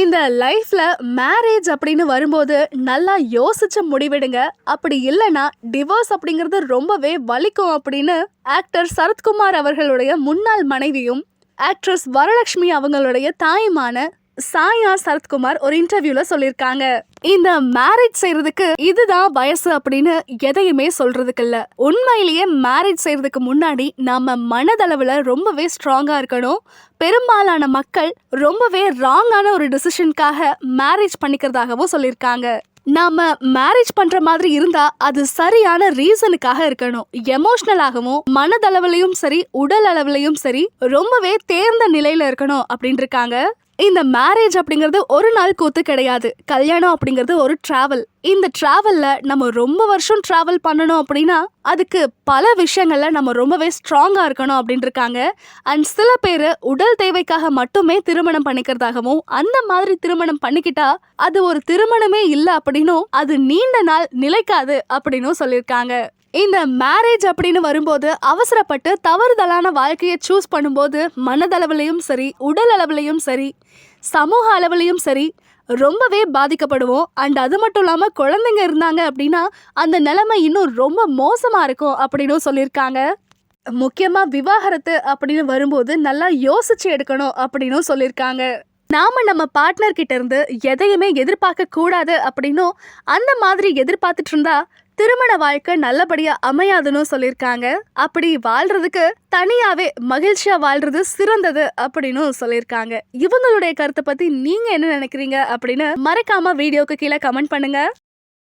இந்த லைஃப்ல மேரேஜ் அப்படின்னு வரும்போது நல்லா யோசிச்சு முடிவெடுங்க. அப்படி இல்லைன்னா டிவோர்ஸ் அப்படிங்கிறது ரொம்பவே வலிக்கும் அப்படின்னு ஆக்டர் சரத்குமார் அவர்களுடைய முன்னாள் மனைவியும் ஆக்ட்ரஸ் வரலட்சுமி அவங்களுடைய தாயுமான சாயா சரத்குமார் ஒரு இன்டர்வியூல சொல்லியிருக்காங்க. இந்த மேரேஜ் செய்யறதுக்கு இதுதான் வயசு அப்படின்னு எதையுமே சொல்றதுக்கு இல்ல. உண்மையிலேயே மேரேஜ் செய்யறதுக்கு முன்னாடி நம்ம மனதளவுல ரொம்பவே ஸ்ட்ராங்கா இருக்கணும். பெரும்பாலான மக்கள் ரொம்பவே ராங்கான ஒரு டிசிஷனுக்காக மேரேஜ் பண்ணிக்கிறதாகவும் சொல்லியிருக்காங்க. நாம மேரேஜ் பண்ற மாதிரி இருந்தா அது சரியான ரீசனுக்காக இருக்கணும். எமோஷனலாகவும் மனதளவுலயும் சரி உடல் அளவுலயும் சரி ரொம்பவே தேர்ந்த நிலையில இருக்கணும் அப்படின்னு இருக்காங்க. இந்த மேரேஜ் அப்படிங்கிறது ஒரு நாள் கூத்து கிடையாது. கல்யாணம் அப்படிங்கிறது ஒரு டிராவல் இந்த ட்ராவலில் நம்ம ரொம்ப வருஷம் டிராவல் பண்ணணும் அப்படின்னா அதுக்கு பல விஷயங்களில் நம்ம ரொம்பவே ஸ்ட்ராங்காக இருக்கணும் அப்படின்னு இருக்காங்க அண்ட் சில பேர் உடல் தேவைக்காக மட்டுமே திருமணம் பண்ணிக்கிறதாகவும் அந்த மாதிரி திருமணம் பண்ணிக்கிட்டா அது ஒரு திருமணமே இல்லை அப்படின்னும் அது நீண்ட நாள் நிலைக்காது அப்படின்னும் சொல்லியிருக்காங்க இந்த மேரேஜ் அப்படின்னு வரும்போது அவசரப்பட்டு தவறுதலான வாழ்க்கையை சூஸ் பண்ணும்போது மனதளவுலையும் சரி உடல் அளவுலையும் சரி சமூக அளவுலையும் சரி ரொம்பவே பாதிக்கப்படுவோம். அண்ட் அது மட்டும் இல்லாமல் குழந்தைங்க இருந்தாங்க அப்படின்னா அந்த நிலைமை இன்னும் ரொம்ப மோசமாக இருக்கும் அப்படின்னும் சொல்லியிருக்காங்க. முக்கியமாக விவாகரத்து அப்படின்னு வரும்போது நல்லா யோசிச்சு எடுக்கணும் அப்படின்னும் சொல்லியிருக்காங்க. நாம நம்ம பார்ட்னர்கிட்ட இருந்து எதையுமே எதிர்பார்க்க கூடாது அப்படின்னும் அந்த மாதிரி எதிர்பார்த்துட்டு இருந்தா திருமண வாழ்க்கை நல்லபடியா அமையாதுன்னு சொல்லியிருக்காங்க. அப்படி வாழ்றதுக்கு தனியாவே மகிழ்ச்சியா வாழ்றது சிறந்தது அப்படின்னு சொல்லியிருக்காங்க. இவங்களுடைய கருத்தை பத்தி நீங்க என்ன நினைக்கிறீங்க அப்படின்னு மறக்காம வீடியோக்கு கீழே கமெண்ட் பண்ணுங்க.